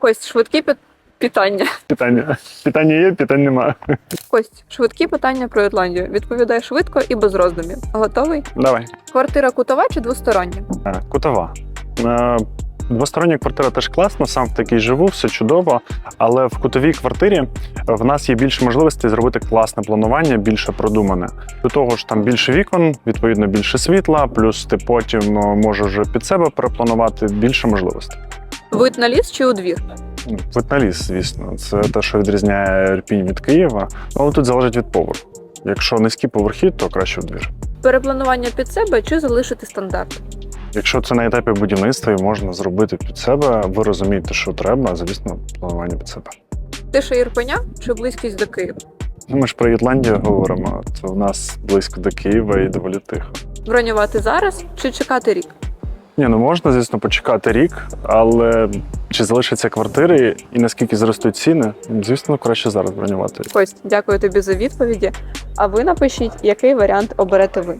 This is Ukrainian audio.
Кость, швидкі пі- питання. Питання. Питання є, питань немає. Кость, швидкі питання про Ірландію. Відповідай швидко і без роздумів. Готовий? Давай. Квартира кутова чи двостороння? Е, Кутова. Е, Двостороння квартира теж класна, сам в такій живу, все чудово. Але в кутовій квартирі в нас є більше можливостей зробити класне планування, більше продумане. До того ж, там більше вікон, відповідно більше світла, плюс ти потім е, можеш вже під себе перепланувати більше можливостей. Вид на ліс чи у двір? Вид на ліс, звісно, це те, що відрізняє Ірпінь від Києва. Ну, Але тут залежить від поверху. Якщо низькі поверхи, то краще в двір. Перепланування під себе чи залишити стандарт? Якщо це на етапі будівництва і можна зробити під себе, ви розумієте, що треба, звісно, планування під себе. Тиша Ірпеня чи близькість до Києва? Ну, ми ж про Ірландію говоримо, то в нас близько до Києва і доволі тихо. Бронювати зараз чи чекати рік? Ні, ну можна, звісно, почекати рік, але чи залишаться квартири і наскільки зростуть ціни, звісно, краще зараз бронювати. Кость, дякую тобі за відповіді. А ви напишіть, який варіант оберете ви.